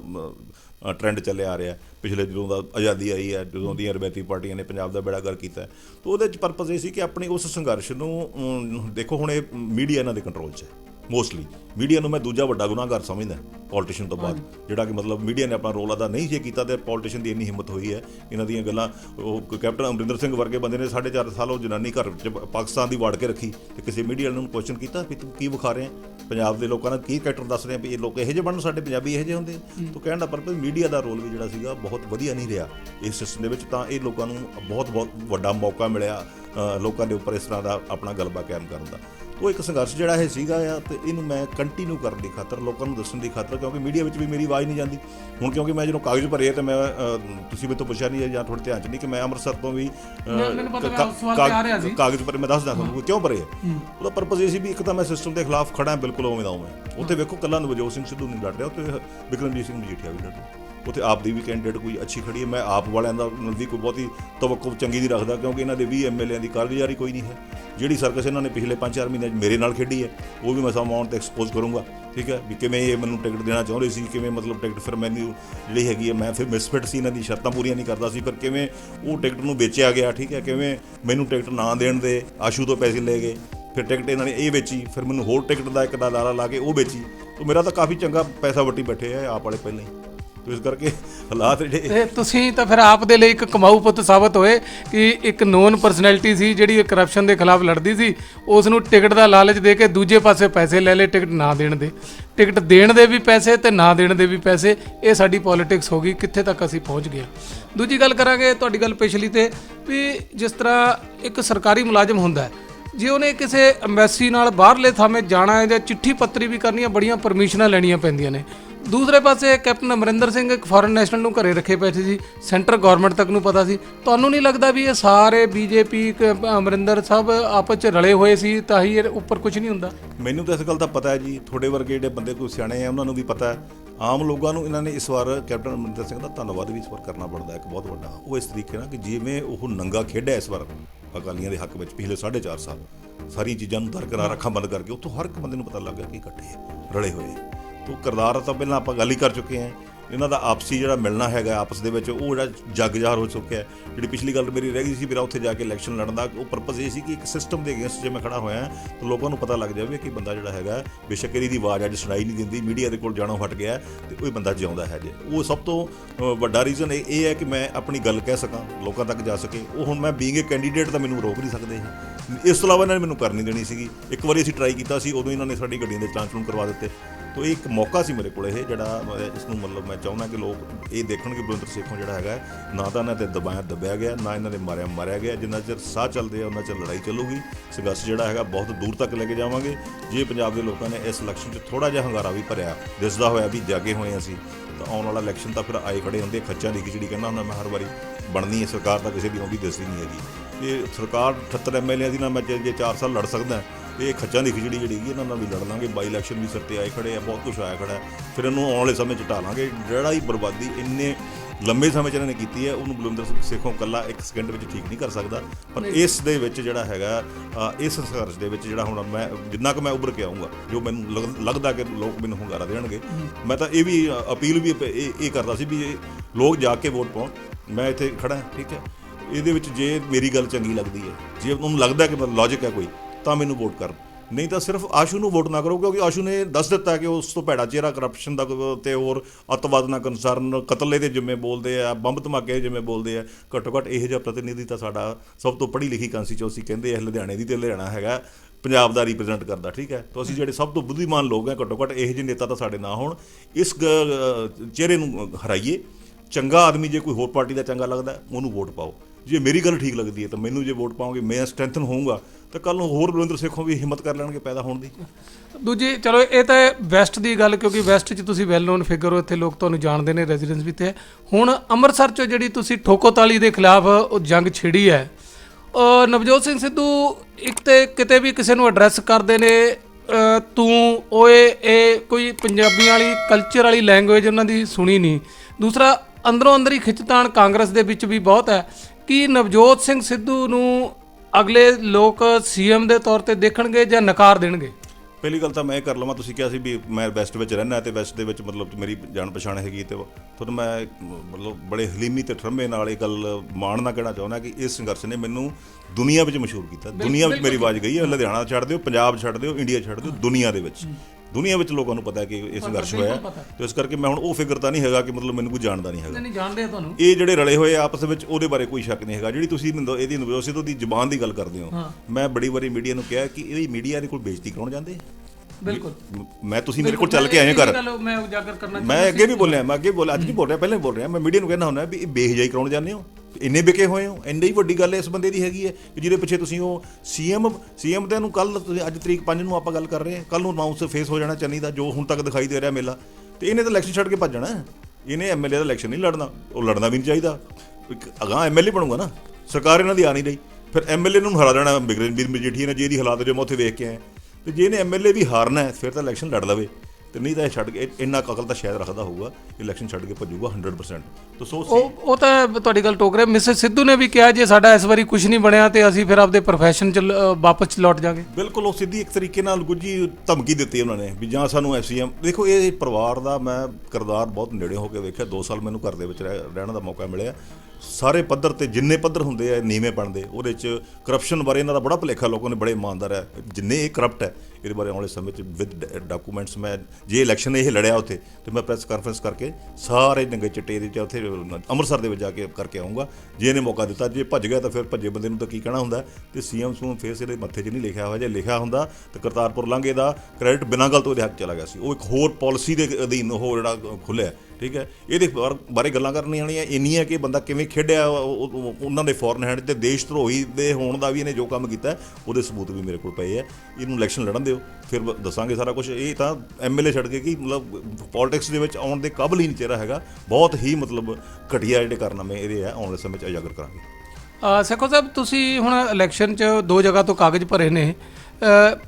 ਟ੍ਰੈਂਡ ਚੱਲਿਆ ਆ ਰਿਹਾ ਪਿਛਲੇ ਜਦੋਂ ਦਾ ਆਜ਼ਾਦੀ ਆਈ ਹੈ, ਜਦੋਂ ਦੀਆਂ ਰਵਾਇਤੀ ਪਾਰਟੀਆਂ ਨੇ ਪੰਜਾਬ ਦਾ ਬੇੜਾ ਗਰ ਕੀਤਾ ਤਾਂ ਉਹਦੇ ਚ ਪਰਪਸ ਇਹ ਸੀ ਕਿ ਆਪਣੇ ਉਸ ਸੰਘਰਸ਼ ਨੂੰ ਦੇਖੋ ਹੁਣ ਇਹ ਮੀਡੀਆ ਇਹਨਾਂ ਦੇ ਕੰਟਰੋਲ 'ਚ ਹੈ। ਮੋਸਟਲੀ ਮੀਡੀਆ ਨੂੰ ਮੈਂ ਦੂਜਾ ਵੱਡਾ ਗੁਨਾਹਗਾਰ ਸਮਝਦਾ ਪੋਲੀਟੀਸ਼ੀਅਨ ਤੋਂ ਬਾਅਦ। ਜਿਹੜਾ ਕਿ ਮਤਲਬ ਮੀਡੀਆ ਨੇ ਆਪਣਾ ਰੋਲ ਅਦਾ ਨਹੀਂ ਜੇ ਕੀਤਾ ਤੇ ਪੋਲੀਟੀਸ਼ੀਅਨ ਦੀ ਇੰਨੀ ਹਿੰਮਤ ਹੋਈ ਹੈ। ਇਹਨਾਂ ਦੀਆਂ ਗੱਲਾਂ ਉਹ ਕੈਪਟਨ ਅਮਰਿੰਦਰ ਸਿੰਘ ਵਰਗੇ ਬੰਦੇ ਨੇ 4.5 ਸਾਲ ਉਹ ਜਨਾਨੀ ਘਰ ਚ ਪਾਕਿਸਤਾਨ ਦੀ ਵਾੜ ਕੇ ਰੱਖੀ ਤੇ ਕਿਸੇ ਮੀਡੀਆ ਵਾਲੇ ਨੂੰ ਕੁਐਸਚਨ ਕੀਤਾ ਵੀ ਤੂੰ ਕੀ ਵਿਖਾ ਰਿਹਾ? ਪੰਜਾਬ ਦੇ ਲੋਕਾਂ ਨਾਲ ਕੀ ਕੈਰੈਕਟਰ ਦੱਸ ਰਹੇ ਵੀ ਇਹ ਲੋਕ ਇਹੋ ਜਿਹੇ ਬਣਨ ਸਾਡੇ ਪੰਜਾਬੀ ਇਹੋ ਜਿਹੇ ਹੁੰਦੇ। ਤਾਂ ਕਹਿਣ ਦਾ ਪਰਪਸ ਮੀਡੀਆ ਦਾ ਰੋਲ ਵੀ ਜਿਹੜਾ ਸੀਗਾ ਬਹੁਤ ਵਧੀਆ ਨਹੀਂ ਰਿਹਾ। ਇਸ ਸਿਸਟਮ ਦੇ ਵਿੱਚ ਤਾਂ ਇਹ ਲੋਕਾਂ ਨੂੰ ਬਹੁਤ ਬਹੁਤ ਵੱਡਾ ਮੌਕਾ ਮਿਲਿਆ। ਲੋਕਾਂ ਦੇ ਉੱਪਰ ਇਸ ਤਰ੍ਹਾਂ ਦਾ ਆਪਣਾ ਗਲਬਾ ਕਾਇਮ ਕਰਨ ਦਾ। ਉਹ ਇੱਕ ਸੰਘਰਸ਼ ਜਿਹੜਾ ਇਹ ਸੀਗਾ ਆ ਤੇ ਇਹਨੂੰ ਮੈਂ ਕੰਟੀਨਿਊ ਕਰਨ ਦੀ ਖਾਤਰ ਲੋਕਾਂ ਨੂੰ ਦੱਸਣ ਦੀ ਖਾਤਰ ਕਿਉਂਕਿ ਮੀਡੀਆ ਵਿੱਚ ਵੀ ਮੇਰੀ ਆਵਾਜ਼ ਨਹੀਂ ਜਾਂਦੀ। ਹੁਣ ਕਿਉਂਕਿ ਮੈਂ ਜਦੋਂ ਕਾਗਜ਼ ਭਰੇ ਤੇ ਮੈਂ ਤੁਸੀਂ ਮੇਰੇ ਤੋਂ ਪੁੱਛਿਆ ਨਹੀਂ ਜਾਂ ਤੁਹਾਡੇ ਧਿਆਨ ਚ ਨਹੀਂ ਕਿ ਮੈਂ ਅੰਮ੍ਰਿਤਸਰ ਤੋਂ ਵੀ। ਕਾਗਜ਼ ਭਰੇ ਮੈਂ ਦੱਸਦਾ ਤੁਹਾਨੂੰ ਕਿਉਂ ਭਰੇ ਆ। ਉਹਦਾ ਪਰਪਸ ਇਹ ਸੀ ਵੀ ਇੱਕ ਤਾਂ ਮੈਂ ਸਿਸਟਮ ਦੇ ਖਿਲਾਫ ਖੜਾ ਬਿਲਕੁਲ ਉਵੇਂ ਦਾ ਉਵੇਂ। ਉੱਥੇ ਵੇਖੋ ਕੱਲਾ ਨਵਜੋਤ ਸਿੰਘ ਸਿੱਧੂ ਨਹੀਂ ਲੜ ਰਿਹਾ ਉੱਥੇ ਵਿਕਰਮਜੀਤ ਸਿੰਘ ਮਜੀਠੀਆ ਵੀ ਲੜ ਰਿਹਾ। ਉੱਥੇ ਆਪ ਦੀ ਵੀ ਕੈਂਡੀਡੇਟ ਕੋਈ ਅੱਛੀ ਖੜੀ ਹੈ। ਮੈਂ ਆਪ ਵਾਲਿਆਂ ਦਾ ਨਾਲ ਵੀ ਕੋਈ ਬਹੁਤੀ ਤਵੱਕੁ ਚੰਗੀ ਨਹੀਂ ਰੱਖਦਾ ਕਿਉਂਕਿ ਇਹਨਾਂ ਦੇ 20 ਐਮਐਲਏਆਂ ਦੀ ਕਾਰਗੁਜ਼ਾਰੀ ਕੋਈ ਨਹੀਂ ਹੈ। ਜਿਹੜੀ ਸਰਕਸ ਇਹਨਾਂ ਨੇ ਪਿਛਲੇ 5-4 ਮਹੀਨਿਆਂ 'ਚ ਮੇਰੇ ਨਾਲ ਖੇਡੀ ਹੈ, ਉਹ ਵੀ ਮੈਂ ਸਮਾਉਣ ਤੇ ਐਕਸਪੋਜ਼ ਕਰੂੰਗਾ। ਠੀਕ ਹੈ? ਵੀ ਕਿਵੇਂ ਇਹ ਮੈਨੂੰ ਟਿਕਟ ਦੇਣਾ ਚਾਹੁੰਦੇ ਸੀ, ਕਿਵੇਂ ਮਤਲਬ ਟਿਕਟ ਫਿਰ ਮੈਨੂੰ ਜਿਹੜੀ ਹੈਗੀ ਹੈ। ਮੈਂ ਫਿਰ ਮਿਸਫਿਟ ਸੀ, ਇਹਨਾਂ ਦੀ ਸ਼ਰਤਾਂ ਪੂਰੀਆਂ ਨਹੀਂ ਕਰਦਾ ਸੀ ਫਿਰ ਕਿਵੇਂ ਉਹ ਟਿਕਟ ਨੂੰ ਵੇਚਿਆ ਗਿਆ, ਠੀਕ ਹੈ? ਕਿਵੇਂ ਮੈਨੂੰ ਟਿਕਟ ਨਾ ਦੇਣ ਦੇ ਆਸ਼ੂ ਤੋਂ ਪੈਸੇ ਲੈ ਗਏ, ਫਿਰ ਟਿਕਟ ਇਹਨਾਂ ਨੇ ਇਹ ਵੇਚੀ, ਫਿਰ ਮੈਨੂੰ ਹੋਰ ਟਿਕਟ ਦਾ ਇੱਕ ਦਾ ਲਾਰਾ ਲਾ ਕੇ ਉਹ ਵੇਚੀ। ਤਾਂ ਮੇਰਾ ਤਾਂ ਕਾਫੀ ਚੰਗਾ ਪੈਸਾ ਵੱਟੀ ਬੈਠੇ ਆ, ਆਪ ਵਾਲੇ ਪਹਿਲਾਂ ਹੀ। ਤੋ ਇਸ ਕਰਕੇ ਹਾਲਾਤ ਜਿਹੜੇ ਤੇ ਤੁਸੀਂ ਤਾਂ ਫਿਰ ਆਪ ਦੇ ਲਈ ਇੱਕ ਕਮਾਊ ਪੁੱਤ ਸਾਬਤ ਹੋਏ ਕਿ ਇੱਕ ਨੋਨ ਪਰਸਨੈਲਿਟੀ ਸੀ, ਜਿਹੜੀ ਕਰਪਸ਼ਨ ਦੇ ਖਿਲਾਫ ਲੜਦੀ ਸੀ, ਉਸ ਨੂੰ ਟਿਕਟ ਦਾ ਲਾਲਚ ਦੇ ਕੇ ਦੂਜੇ ਪਾਸੇ ਪੈਸੇ ਲੈ ਲਏ, ਟਿਕਟ ਨਾ ਦੇਣ ਦੇ। ਟਿਕਟ ਦੇਣ ਦੇ ਵੀ ਪੈਸੇ ਤੇ ਨਾ ਦੇਣ ਦੇ ਵੀ ਪੈਸੇ, ਇਹ ਸਾਡੀ ਪੋਲਿਟਿਕਸ ਹੋ ਗਈ, ਕਿੱਥੇ ਤੱਕ ਅਸੀਂ ਪਹੁੰਚ ਗਏ। ਦੂਜੀ ਗੱਲ ਕਰਾਂਗੇ ਤੁਹਾਡੀ ਗੱਲ ਪਿਛਲੀ ਤੇ ਵੀ ਜਿਸ ਤਰ੍ਹਾਂ ਇੱਕ ਸਰਕਾਰੀ ਮੁਲਾਜ਼ਮ ਹੁੰਦਾ ਹੈ, ਜੇ ਉਹਨੇ ਕਿਸੇ ਐਮਬੈਸੀ ਨਾਲ ਬਾਹਰਲੇ ਥਾਵੇਂ ਜਾਣਾ ਹੈ ਜਾਂ ਚਿੱਠੀ ਪੱਤਰੀ ਵੀ ਕਰਨੀ ਹੈ, ਬੜੀਆਂ ਪਰਮਿਸ਼ਨਾਂ ਲੈਣੀਆਂ ਪੈਂਦੀਆਂ ਨੇ। ਦੂਸਰੇ ਪਾਸੇ ਕੈਪਟਨ ਅਮਰਿੰਦਰ ਸਿੰਘ ਇੱਕ ਫੋਰਨ ਨੈਸ਼ਨਲ ਨੂੰ ਘਰੇ ਰੱਖੇ ਪਏ ਸੀ ਸੈਂਟਰ ਗਵਰਨਮੈਂਟ ਤੱਕ ਨੂੰ ਪਤਾ ਸੀ। ਤੁਹਾਨੂੰ ਨਹੀਂ ਲੱਗਦਾ ਵੀ ਇਹ ਸਾਰੇ ਬੀਜੇਪੀ ਅਮਰਿੰਦਰ ਸਾਹਿਬ ਆਪਸ ਚ ਰਲੇ ਹੋਏ ਸੀ, ਤਾਂ ਹੀ ਇਹ ਉੱਪਰ ਕੁਝ ਨਹੀਂ ਹੁੰਦਾ? ਮੈਨੂੰ ਤਾਂ ਇਸ ਗੱਲ ਦਾ ਪਤਾ ਹੈ ਜੀ, ਤੁਹਾਡੇ ਵਰਗੇ ਜਿਹੜੇ ਬੰਦੇ ਕੋਈ ਸਿਆਣੇ ਆ, ਉਹਨਾਂ ਨੂੰ ਵੀ ਪਤਾ ਹੈ। ਆਮ ਲੋਕਾਂ ਨੂੰ ਇਹਨਾਂ ਨੇ ਇਸ ਵਾਰ ਕੈਪਟਨ ਅਮਰਿੰਦਰ ਸਿੰਘ ਦਾ ਧੰਨਵਾਦ ਵੀ ਇਸ ਵਾਰ ਕਰਨਾ ਪੜਦਾ ਇੱਕ ਬਹੁਤ ਵੱਡਾ। ਉਹ ਇਸ ਤਰੀਕੇ ਨਾਲ ਕਿ ਜਿਵੇਂ ਉਹ ਨੰਗਾ ਖੇਡਿਆ ਇਸ ਵਾਰ, ਅਕਾਲੀਆਂ ਦੇ ਹੱਕ ਵਿੱਚ ਪਿਛਲੇ 4.5 ਸਾਲ ਸਾਰੀ ਚੀਜ਼ਾਂ ਨੂੰ ਦਰਕਰਾਰ ਰੱਖਾਂ ਬੰਦ ਕਰਕੇ, ਉੱਥੋਂ ਹਰ ਇੱਕ ਬੰਦੇ ਨੂੰ ਪਤਾ ਲੱਗ ਗਿਆ ਕਿ ਇਕੱਠੇ ਹੈ ਰਲੇ ਹੋਏ। ਤੋ ਕਿਰਦਾਰ ਤਾਂ ਪਹਿਲਾਂ ਆਪਾਂ ਗੱਲ ਹੀ ਕਰ ਚੁੱਕੇ ਹਾਂ। ਇਹਨਾਂ ਦਾ ਆਪਸੀ ਜਿਹੜਾ ਮਿਲਣਾ ਹੈਗਾ, ਆਪਸ ਦੇ ਵਿੱਚ ਉਹ ਜਿਹੜਾ ਜੱਗ ਜ਼ਾਹਰ ਹੋ ਚੁੱਕਿਆ ਹੈ। ਜਿਹੜੀ ਪਿਛਲੀ ਗੱਲ ਮੇਰੀ ਰਹਿ ਗਈ ਸੀ ਮੇਰਾ ਉੱਥੇ ਜਾ ਕੇ ਇਲੈਕਸ਼ਨ ਲੜਨ ਦਾ ਉਹ ਪਰਪਸ ਇਹ ਸੀ ਕਿ ਇੱਕ ਸਿਸਟਮ ਦੇ ਅਗੇਂਸਟ ਜੇ ਮੈਂ ਖੜਾ ਹੋਇਆ ਤਾਂ ਲੋਕਾਂ ਨੂੰ ਪਤਾ ਲੱਗ ਜਾਵੇ ਕਿ ਬੰਦਾ ਜਿਹੜਾ ਹੈਗਾ ਬੇਸ਼ੱਕ ਇਹਦੀ ਆਵਾਜ਼ ਅੱਜ ਸੁਣਾਈ ਨਹੀਂ ਦਿੰਦੀ ਮੀਡੀਆ ਦੇ ਕੋਲ ਜਾਣੋਂ ਹਟ ਗਿਆ ਤੇ ਉਹ ਬੰਦਾ ਜਿਉਂਦਾ ਹੈ ਜੇ। ਉਹ ਸਭ ਤੋਂ ਵੱਡਾ ਰੀਜ਼ਨ ਇਹ ਹੈ ਕਿ ਮੈਂ ਆਪਣੀ ਗੱਲ ਕਹਿ ਸਕਾਂ, ਲੋਕਾਂ ਤੱਕ ਜਾ ਸਕੇ। ਉਹ ਹੁਣ ਮੈਂ ਬੀਇੰਗ ਅ ਕੈਂਡੀਡੇਟ ਤਾਂ ਮੈਨੂੰ ਰੋਕ ਨਹੀਂ ਸਕਦੇ ਇਸ ਤੋਂ ਇਲਾਵਾ ਇਹਨਾਂ ਨੇ ਮੈਨੂੰ ਕਰਨੀ ਦੇਣੀ ਸੀਗੀ। ਇੱਕ ਵਾਰੀ ਅਸੀਂ ਟਰਾਈ ਕੀਤਾ ਸੀ, ਉਦੋਂ ਇਹਨਾਂ ਨੇ ਸਾਡੀ ਗੱਡੀਆਂ ਦੇ ਚਲਾਨ ਚਲੂਨ ਕਰਵਾ ਦਿੱਤੇ। ਤੋ ਇਹ ਇੱਕ ਮੌਕਾ ਸੀ ਮੇਰੇ ਕੋਲ ਇਹ ਜਿਹੜਾ ਇਸ ਨੂੰ ਮਤਲਬ ਮੈਂ ਚਾਹੁੰਦਾ ਕਿ ਲੋਕ ਇਹ ਦੇਖਣ ਕਿ ਬਲਵਿੰਦਰ ਸੇਖੋਂ ਜਿਹੜਾ ਹੈਗਾ ਨਾ ਤਾਂ ਇਹਨਾਂ ਤੇ ਦਬਾਇਆ, ਦਬਿਆ ਗਿਆ, ਨਾ ਇਹਨਾਂ ਦੇ ਮਾਰਿਆ ਮਾਰਿਆ ਗਿਆ, ਜਿੰਨਾ ਚਿਰ ਸਾਹ ਚੱਲਦੇ ਆ, ਉਹਨਾਂ ਚਿਰ ਲੜਾਈ ਚੱਲੂਗੀ। ਸੰਘਰਸ਼ ਜਿਹੜਾ ਹੈਗਾ ਬਹੁਤ ਦੂਰ ਤੱਕ ਲੈ ਕੇ ਜਾਵਾਂਗੇ। ਜੇ ਪੰਜਾਬ ਦੇ ਲੋਕਾਂ ਨੇ ਇਸ ਇਲੈਕਸ਼ਨ 'ਚ ਥੋੜਾ ਜਿਹਾ ਹੰਗਾਰਾ ਵੀ ਭਰਿਆ, ਦਿਸਦਾ ਹੋਇਆ ਵੀ ਜਾਗੇ ਹੋਏ ਅਸੀਂ, ਤਾਂ ਆਉਣ ਵਾਲਾ ਇਲੈਕਸ਼ਨ ਤਾਂ ਫਿਰ ਆਏ ਖੜੇ ਹੁੰਦੇ, ਖੱਚਾਂ ਦੀ ਖਿਚੜੀ ਕਹਿੰਦਾ ਹੁੰਦਾ ਮੈਂ ਹਰ ਵਾਰੀ ਬਣਨੀ ਹੈ, ਸਰਕਾਰ ਤਾਂ ਕਿਸੇ ਦੀ ਆਉਂਦੀ ਦਿਸਦੀ ਨਹੀਂ ਹੈਗੀ। ਇਹ ਸਰਕਾਰ 78 ਐਮਐਲਏ ਦੀ ਨਾਲ ਮੈਂ ਜੇ 4 ਸਾਲ ਲੜ ਸਕਦਾ ਇਹ ਖੱਚਾਂ ਦੀ ਖਿਚੜੀ ਜਿਹੜੀ ਹੈਗੀ ਇਹਨਾਂ ਨਾਲ ਵੀ ਲੜ ਲਾਂਗੇ। ਬਾਈ ਇਲੈਕਸ਼ਨ ਵੀ ਸਿਰ ਤੇ ਆਏ ਖੜੇ ਆ ਬਹੁਤ ਕੁਝ ਆਇਆ ਖੜਾ। ਫਿਰ ਇਹਨੂੰ ਆਉਣ ਵਾਲੇ ਸਮੇਂ ਚ ਢਾਲਾਂਗੇ ਜਿਹੜਾ ਹੀ ਬਰਬਾਦੀ ਇੰਨੇ ਲੰਬੇ ਸਮੇਂ ਚ ਇਹਨਾਂ ਨੇ ਕੀਤੀ ਹੈ ਉਹਨੂੰ ਬਲਵਿੰਦਰ ਸਿੰਘ ਸੇਖੋਂ ਕੱਲਾ ਇੱਕ ਸਕਿੰਟ ਵਿੱਚ ਠੀਕ ਨਹੀਂ ਕਰ ਸਕਦਾ। ਪਰ ਇਸ ਦੇ ਵਿੱਚ ਜਿਹੜਾ ਹੈਗਾ ਇਸ ਸੰਘਰਸ਼ ਦੇ ਵਿੱਚ ਜਿਹੜਾ ਹੁਣ ਮੈਂ ਜਿੰਨਾ ਕੁ ਮੈਂ ਉੱਭਰ ਕੇ ਆਉਂਗਾ ਜੋ ਮੈਨੂੰ ਲੱਗ- ਲੱਗਦਾ ਕਿ ਲੋਕ ਮੈਨੂੰ ਹੁੰਗਾਰਾ ਦੇਣਗੇ ਮੈਂ ਤਾਂ ਇਹ ਵੀ ਅਪੀਲ ਵੀ ਇਹ ਇਹ ਕਰਦਾ ਸੀ ਵੀ ਲੋਕ ਜਾ ਕੇ ਵੋਟ ਪਾਉਣ। ਮੈਂ ਇੱਥੇ ਖੜਾ ਠੀਕ ਹੈ। ਇਹਦੇ ਵਿੱਚ ਜੇ ਮੇਰੀ ਗੱਲ ਚੰਗੀ ਲੱਗਦੀ ਹੈ ਜੇ ਉਹਨੂੰ ਲੱਗਦਾ ਕਿ ਲੌਜੀਕ ਹੈ ਕੋਈ ਤਾਂ ਮੈਨੂੰ ਵੋਟ ਕਰਨ ਨਹੀਂ ਤਾਂ ਸਿਰਫ ਆਸ਼ੂ ਨੂੰ ਵੋਟ ਨਾ ਕਰੋ, ਕਿਉਂਕਿ ਆਸ਼ੂ ਨੇ ਦੱਸ ਦਿੱਤਾ ਕਿ ਉਸ ਤੋਂ ਭੈੜਾ ਚਿਹਰਾ ਕਰਪਸ਼ਨ ਦਾ ਤੇ ਹੋਰ ਅੱਤਵਾਦ ਨਾਲ ਕੰਸਰਨ ਕਤਲੇ ਦੇ ਜਿੰਮੇ ਬੋਲਦੇ ਆ, ਬੰਬ ਧਮਾਕੇ ਜਿੰਮੇ ਬੋਲਦੇ ਆ ਘੱਟੋ ਘੱਟ ਇਹੋ ਜਿਹਾ ਪ੍ਰਤੀਨਿਧੀ ਤਾਂ ਸਾਡਾ ਸਭ ਤੋਂ ਪੜ੍ਹੀ ਲਿਖੀ ਕਾਂਸਟੀਚੁਐਂਸੀ ਕਹਿੰਦੇ ਆ ਲੁਧਿਆਣੇ ਦੀ ਤੇ ਲੁਧਿਆਣਾ ਹੈਗਾ, ਪੰਜਾਬ ਦਾ ਰਿਪਰੈਜ਼ੈਂਟ ਕਰਦਾ, ਠੀਕ ਹੈ? ਤਾਂ ਅਸੀਂ ਜਿਹੜੇ ਸਭ ਤੋਂ ਬੁੱਧੀਮਾਨ ਲੋਕ ਆ ਘੱਟੋ ਘੱਟ ਇਹੋ ਜਿਹੇ ਨੇਤਾ ਤਾਂ ਸਾਡੇ ਨਾ ਹੋਣ। ਇਸ ਗ- ਚਿਹਰੇ ਨੂੰ ਹਰਾਈਏ। ਚੰਗਾ ਆਦਮੀ ਜੇ ਕੋਈ ਹੋਰ ਪਾਰਟੀ ਦਾ ਚੰਗਾ ਲੱਗਦਾ, ਉਹਨੂੰ ਵੋਟ ਪਾਓ। ਜੇ ਮੇਰੀ ਗੱਲ ਠੀਕ ਲੱਗਦੀ ਹੈ, ਤਾਂ ਮੈਨੂੰ ਜੇ ਵੋਟ ਪਾਓਗੇ, ਮੈਂ ਸਟਰੈਂਥਨ ਹੋਊਂਗਾ। ਤਾਂ ਕੱਲ ਨੂੰ ਹੋਰ ਬਲਵਿੰਦਰ ਸੇਖੋਂ ਵੀ ਹਿੰਮਤ ਕਰ ਲੈਣਗੇ ਪੈਦਾ ਹੋਣ ਦੀ। ਦੂਜੀ, ਚਲੋ, ਇਹ ਤਾਂ ਵੈਸਟ ਦੀ ਗੱਲ, ਕਿਉਂਕਿ ਵੈਸਟ 'ਚ ਤੁਸੀਂ ਵੈਲ ਨੋਨ ਫਿਗਰ ਹੋ, ਇੱਥੇ ਲੋਕ ਤੁਹਾਨੂੰ ਜਾਣਦੇ ਨੇ ਰੈਜ਼ੀਡੈਂਸ ਵੀ ਤੇ ਹੁਣ ਅੰਮ੍ਰਿਤਸਰ 'ਚ ਜਿਹੜੀ ਤੁਸੀਂ ਠੋਕੋਤਾਲੀ ਦੇ ਖਿਲਾਫ ਉਹ ਜੰਗ ਛਿੜੀ ਹੈ ਨਵਜੋਤ ਸਿੰਘ ਸਿੱਧੂ ਇੱਕ ਤੇ ਕਿਤੇ ਵੀ ਕਿਸੇ ਨੂੰ ਐਡਰੈਸ ਕਰਦੇ ਨੇ ਤੂੰ, ਓਏ, ਇਹ ਕੋਈ ਪੰਜਾਬੀ ਵਾਲੀ ਕਲਚਰ ਵਾਲੀ ਲੈਂਗੁਏਜ ਉਹਨਾਂ ਦੀ ਸੁਣੀ ਨਹੀਂ। ਦੂਸਰਾ, ਅੰਦਰੋਂ ਅੰਦਰ ਹੀ ਖਿੱਚਤਾਣ ਕਾਂਗਰਸ ਦੇ ਵਿੱਚ ਵੀ ਬਹੁਤ ਹੈ। ਕਿ ਨਵਜੋਤ ਸਿੰਘ ਸਿੱਧੂ ਨੂੰ ਅਗਲੇ ਲੋਕ ਸੀਐਮ ਦੇ ਤੌਰ ਤੇ ਦੇਖਣਗੇ ਜਾਂ ਨਕਾਰ ਦੇਣਗੇ? ਪਹਿਲੀ ਗੱਲ ਤਾਂ ਮੈਂ ਇਹ ਕਰ ਲਵਾਂ ਤੁਸੀਂ ਕਿਹਾ ਸੀ ਵੀ ਮੈਂ ਵੈਸਟ ਵਿੱਚ ਰਹਿਣਾ ਤੇ ਵੈਸਟ ਦੇ ਵਿੱਚ ਮਤਲਬ ਮੇਰੀ ਜਾਣ ਪਛਾਣ ਹੈਗੀ ਤੇ ਤੁਹਾਨੂੰ ਮੈਂ ਮਤਲਬ ਬੜੇ ਹਲੀਮੀ ਤੇ ਠਰਮੇ ਨਾਲ ਇਹ ਗੱਲ ਮਾਣਨਾ ਕਹਿਣਾ ਚਾਹੁੰਦਾ ਕਿ ਇਸ ਸੰਘਰਸ਼ ਨੇ ਮੈਨੂੰ ਦੁਨੀਆ ਵਿੱਚ ਮਸ਼ਹੂਰ ਕੀਤਾ। ਦੁਨੀਆ ਵਿੱਚ ਮੇਰੀ ਆਵਾਜ਼ ਗਈ ਹੈ ਲੁਧਿਆਣਾ ਛੱਡ ਦਿਓ ਪੰਜਾਬ ਛੱਡ ਦਿਓ ਇੰਡੀਆ ਛੱਡ ਦਿਓ ਦੁਨੀਆ ਦੇ ਵਿੱਚ। ਦੁਨੀਆ ਵਿੱਚ ਲੋਕਾਂ ਨੂੰ ਪਤਾ ਕਿ ਇਹ ਸੰਘਰਸ਼ ਹੋਇਆ। ਤੇ ਇਸ ਕਰਕੇ ਮੈਂ ਹੁਣ ਉਹ ਫਿਕਰ ਤਾਂ ਨਹੀਂ ਹੈਗਾ ਕਿ ਮਤਲਬ ਮੈਨੂੰ ਕੋਈ ਜਾਣਦਾ ਨਹੀਂ ਹੈਗਾ। ਨਹੀਂ ਜਾਣਦੇ ਆ ਤੁਹਾਨੂੰ। ਇਹ ਜਿਹੜੇ ਰਲੇ ਹੋਏ ਆਪਸ ਵਿੱਚ ਉਹਦੇ ਬਾਰੇ ਕੋਈ ਸ਼ੱਕ ਨਹੀਂ ਹੈਗਾ। ਜਿਹੜੀ ਤੁਸੀਂ ਇਹਦੀ ਨਵਜੋਤ ਦੀ ਜ਼ੁਬਾਨ ਦੀ ਗੱਲ ਕਰਦੇ ਹੋ। ਮੈਂ ਬੜੀ ਵਾਰੀ ਮੀਡੀਆ ਨੂੰ ਕਿਹਾ ਕਿ ਇਹਦੀ ਮੀਡੀਆ ਦੇ ਕੋਲ ਬੇਇੱਜ਼ਤੀ ਕਰਾਉਣ ਜਾਂਦੇ ਬਿਲਕੁਲ। ਮ- ਤੁਸੀਂ ਮੇਰੇ ਕੋਲ ਚੱਲ ਕੇ ਆਏ ਗੱਲ ਮੈਂ ਉਜਾਗਰ ਕਰਨਾ ਮੈਂ ਅੱਗੇ ਵੀ ਬੋਲਿਆ ਮੈਂ ਅੱਗੇ ਬੋਲਿਆ ਅੱਜ ਨਹੀਂ ਬੋਲ ਰਿਹਾ ਪਹਿਲਾਂ ਵੀ ਬੋਲ ਰਿਹਾ। ਮੈਂ ਮੀਡੀਆ ਨੂੰ ਕਹਿਣਾ ਹੁੰਦਾ ਵੀ ਇਹ ਬੇਹਜਾਈ ਕਰਾਉਣ ਜਾਂਦੇ ਹੋ। ਇੰਨੇ ਵਿਕੇ ਹੋਏ ਹੋ, ਇੰਨੀ ਹੀ ਵੱਡੀ ਗੱਲ ਇਸ ਬੰਦੇ ਦੀ ਹੈਗੀ ਹੈ ਕਿ ਜਿਹਦੇ ਪਿੱਛੇ ਤੁਸੀਂ ਉਹ ਸੀਐਮ ਸੀਐਮ ਤੇ ਨੂੰ ਕੱਲ ਅੱਜ ਤਰੀਕ 5 ਨੂੰ ਆਪਾਂ ਗੱਲ ਕਰ ਰਹੇ ਹਾਂ ਕੱਲ ਨੂੰ ਅਨਾਉਂਸ ਫੇਸ ਹੋ ਜਾਣਾ ਚੰਨੀ ਦਾ, ਜੋ ਹੁਣ ਤੱਕ ਦਿਖਾਈ ਦੇ ਰਿਹਾ ਮੇਲਾ। ਤੇ ਇਹਨੇ ਤਾਂ ਇਲੈਕਸ਼ਨ ਛੱਡ ਕੇ ਭੱਜ ਜਾਣਾ। ਇਹਨੇ ਐਮਐਲਏ ਦਾ ਇਲੈਕਸ਼ਨ ਨਹੀਂ ਲੜਨਾ, ਉਹ ਲੜਨਾ ਵੀ ਨਹੀਂ ਚਾਹੀਦਾ। ਇੱਕ ਅਗਾਂਹ ਐਮਐਲਏ ਬਣੂਗਾ ਨਾ, ਸਰਕਾਰ ਇਹਨਾਂ ਦੀ ਆ ਨਹੀਂ ਰਹੀ। ਫਿਰ ਐਮਐਲਏ ਨੂੰ ਹਰਾ ਦੇਣਾ ਬਿਗਰਨਵੀਰ ਮਜੀਠੀਆ ਨੇ, ਜਿਹਦੀ ਹਾਲਾਤ ਜੋ ਮੈਂ ਉੱਥੇ ਵੇਖ ਕੇ ਆਇਆ। ਤੇ ਜੇ ਇਹਨੇ ਐਮਐਲਏ ਵੀ ਹਾਰਨਾ ਹੈ, ਫਿਰ ਤਾਂ ਇਲੈਕਸ਼ਨ ਲੜ ਲਵੇ। ਤੇ ਨਹੀਂ ਤਾਂ ਇਹ ਛੱਡ ਕੇ ਇੰਨਾ ਅਕਲ ਤਾਂ ਸ਼ਾਇਦ ਰੱਖਦਾ ਹੋਊਗਾ ਇਲੈਕਸ਼ਨ ਛੱਡ ਕੇ ਭੱਜੂਗਾ 100% ਤਾਂ ਸੋ ਉਹ ਉਹ ਤਾਂ ਤੁਹਾਡੀ ਗੱਲ ਟੋਕ ਰਿਹਾ। ਮਿਸਿਸ ਸਿੱਧੂ ਨੇ ਵੀ ਕਿਹਾ ਜੇ ਸਾਡਾ ਇਸ ਵਾਰੀ ਕੁਝ ਨਹੀਂ ਬਣਿਆ ਤੇ ਅਸੀਂ ਫਿਰ ਆਪਦੇ ਪ੍ਰੋਫੈਸ਼ਨ ਚ ਵਾਪਸ ਲੌਟ ਜਾਾਂਗੇ। ਬਿਲਕੁਲ ਉਹ ਸਿੱਧੀ ਇੱਕ ਤਰੀਕੇ ਨਾਲ ਗੁੱਜੀ ਧਮਕੀ ਦਿੱਤੀ ਉਹਨਾਂ ਨੇ ਵੀ ਜਾਂ ਸਾਨੂੰ ਐਫਸੀਐਮ ਦੇਖੋ ਇਹ ਪਰਿਵਾਰ ਦਾ ਮੈਂ ਕਿਰਦਾਰ ਬਹੁਤ ਨੇੜੇ ਹੋ ਕੇ ਵੇਖਿਆ 2 ਸਾਲ ਮੈਨੂੰ ਘਰ ਦੇ ਵਿੱਚ ਰਹਿ- ਰਹਿਣ ਦਾ ਮੌਕਾ ਮਿਲਿਆ। ਸਾਰੇ ਪੱਧਰ ਤੇ ਜਿੰਨੇ ਪੱਧਰ ਹੁੰਦੇ ਆ ਨੀਵੇਂ ਬਣਦੇ। ਉਹਦੇ ਚ ਕਰਪਸ਼ਨ ਬਾਰੇ ਇਹਨਾਂ ਦਾ ਬੜਾ ਭੁਲੇਖਾ ਲੋਕਾਂ ਨੇ, ਬੜੇ ਇਮਾਨਦਾਰ ਹੈ ਜਿੰਨੇ ਇਹ ਕਰਪਟ ਹੈ ਇਹਦੇ ਬਾਰੇ ਆਉਣ ਵਾਲੇ ਸਮੇਂ ਚ ਵਿਦ ਡਾਕੂਮੈਂਟਸ ਮੈਂ, ਜੇ ਇਲੈਕਸ਼ਨ ਇਹ ਲੜਿਆ ਉੱਥੇ, ਤੇ ਮੈਂ ਪ੍ਰੈਸ ਕਾਨਫਰੰਸ ਕਰਕੇ ਸਾਰੇ ਨੰਗੇ ਚਿੱਟੇ ਦੇ ਉੱਥੇ, ਅੰਮ੍ਰਿਤਸਰ ਦੇ ਵਿੱਚ ਜਾ ਕੇ ਕਰਕੇ ਆਉਂਗਾ ਜੇ ਇਹਨੇ ਮੌਕਾ ਦਿੱਤਾ, ਜੇ ਭੱਜ ਗਿਆ ਤਾਂ ਫਿਰ ਭੱਜੇ ਬੰਦੇ ਨੂੰ ਤਾਂ ਕੀ ਕਹਿਣਾ ਹੁੰਦਾ? ਤੇ ਸੀਐਮ ਸੂਮ ਫੇਸ ਇਹਦੇ ਮੱਥੇ 'ਚ ਨਹੀਂ ਲਿਖਿਆ ਹੋਇਆ, ਜੇ ਲਿਖਿਆ ਹੁੰਦਾ ਤਾਂ ਕਰਤਾਰਪੁਰ ਲਾਂਘੇ ਦਾ ਕ੍ਰੈਡਿਟ ਬਿਨਾਂ ਗਲਤ ਤੋਂ ਉਹਦੇ ਹੱਥ ਚਲਾ ਗਿਆ ਸੀ। ਉਹ ਇੱਕ ਹੋਰ ਪਾਲਿਸੀ ਦੇ ਅਧੀਨ ਉਹ ਜਿਹੜਾ ਖੁੱਲਿਆ ਠੀਕ ਹੈ? ਇਹਦੇ ਬਾਰ- ਬਾਰੇ ਗੱਲਾਂ ਕਰਨੀਆਂ ਆਣੀਆਂ ਇੰਨੀਆਂ ਕਿ ਬੰਦਾ ਕਿਵੇਂ ਖੇਡਿਆ ਉਹਨਾਂ ਦੇ ਫੋਰਨ ਹੈਂਡ ਤੇ ਦੇਸ਼ ਧਰੋਹੀ ਦੇ ਹੋਣ ਦਾ ਵੀ ਇਹਨੇ ਜੋ ਕੰਮ ਕੀਤਾ ਉਹਦੇ ਸਬੂਤ ਵੀ ਮੇਰੇ ਕੋਲ ਪਏ ਆ। ਇਹਨੂੰ ਇਲੈਕਸ਼ਨ ਲੜਨ ਦਿਓ ਫਿਰ ਦੱਸਾਂਗੇ ਸਾਰਾ ਕੁਝ ਇਹ ਤਾਂ ਐਮਐਲਏ ਛੱਡ ਕੇ ਕੀ ਮਤਲਬ ਪੋਲਿਟਿਕਸ ਦੇ ਵਿੱਚ ਆਉਣ ਦੇ ਕਾਬਲ ਹੀ ਨਹੀਂ ਚਿਹਰਾ ਹੈਗਾ। ਬਹੁਤ ਹੀ ਮਤਲਬ ਘਟੀਆ ਜਿਹੜੇ ਕਾਰਨਾਮੇ ਇਹਦੇ ਆ ਆਉਣ ਵਾਲੇ ਸਮੇਂ 'ਚ ਉਜਾਗਰ ਕਰਾਂਗੇ। ਅ, ਸੇਖੋ ਸਾਹਿਬ ਤੁਸੀਂ ਹੁਣ ਇਲੈਕਸ਼ਨ 'ਚ ਦੋ ਜਗ੍ਹਾ ਤੋਂ ਕਾਗਜ਼ ਭਰੇ ਨੇ।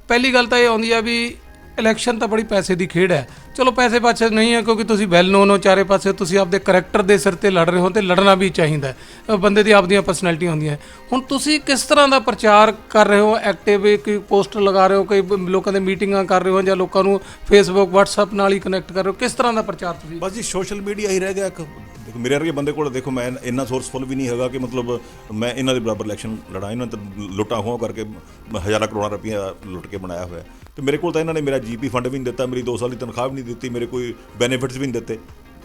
ਪਹਿਲੀ ਗੱਲ ਤਾਂ ਇਹ ਆਉਂਦੀ ਆ ਵੀ ਇਲੈਕਸ਼ਨ ਤਾਂ ਬੜੀ ਪੈਸੇ ਦੀ ਖੇਡ ਹੈ। ਚਲੋ ਪੈਸੇ ਪਾਸੇ ਨਹੀਂ ਹੈ ਕਿਉਂਕਿ ਤੁਸੀਂ ਵੈਲ ਨੋਨ ਹੋ ਚਾਰੇ ਪਾਸੇ, ਤੁਸੀਂ ਆਪਦੇ ਕੈਰੈਕਟਰ ਦੇ ਸਿਰ ਤੇ ਲੜ ਰਹੇ ਹੋ ਤੇ ਲੜਨਾ ਵੀ ਚਾਹੀਦਾ ਹੈ। ਬੰਦੇ ਦੀ ਆਪਦੀਆਂ ਪਰਸਨੈਲਿਟੀ ਹੁੰਦੀਆਂ ਹੁਣ ਤੁਸੀਂ ਕਿਸ ਤਰ੍ਹਾਂ ਦਾ ਪ੍ਰਚਾਰ ਕਰ ਰਹੇ ਹੋ? ਐਕਟਿਵ ਕੋਈ ਪੋਸਟਰ ਲਗਾ ਰਹੇ ਹੋ, ਕੋਈ ਲੋਕਾਂ ਦੇ ਮੀਟਿੰਗਾਂ ਕਰ ਰਹੇ ਹੋ ਜਾਂ ਲੋਕਾਂ ਨੂੰ ਫੇਸਬੁੱਕ WhatsApp ਨਾਲ ਹੀ ਕਨੈਕਟ ਕਰ ਰਹੇ ਹੋ? ਕਿਸ ਤਰ੍ਹਾਂ ਦਾ ਪ੍ਰਚਾਰ ਤੁਸੀਂ ਬਸ ਜੀ ਸੋਸ਼ਲ ਮੀਡੀਆ ਹੀ ਰਹਿ ਗਿਆ ਇੱਕ। ਦੇਖੋ, ਮੇਰੇ ਵਰਗੇ ਬੰਦੇ ਕੋਲ ਦੇਖੋ, ਮੈਂ ਇੰਨਾ ਸੋਰਸਫੁਲ ਵੀ ਨਹੀਂ ਹੈਗਾ ਕਿ ਮਤਲਬ ਮੈਂ ਇਹਨਾਂ ਦੇ ਬਰਾਬਰ ਇਲੈਕਸ਼ਨ ਲੜਾਂ, ਇਹਨਾਂ ਤੇ ਲੁੱਟਾਂ ਹੋਂ ਕਰਕੇ ਹਜ਼ਾਰਾਂ ਕਰੋੜਾਂ ਰੁਪਈਆ ਲੁੱਟ ਕੇ ਬਣਾਇਆ ਹੋਇਆ। ਤੇ ਮੇਰੇ ਕੋਲ ਤਾਂ ਇਹਨਾਂ ਨੇ ਮੇਰਾ ਜੀਪੀ ਫੰਡ ਵੀ ਨਹੀਂ ਦਿੱਤਾ, ਮੇਰੀ 2 ਸਾਲ ਦੀ ਤਨਖਾਹ ਵੀ ਨਹੀਂ ਦਿੱਤੀ, ਮੇਰੇ ਕੋਈ ਬੈਨੀਫਿਟਸ ਵੀ ਨਹੀਂ ਦਿੱਤੇ।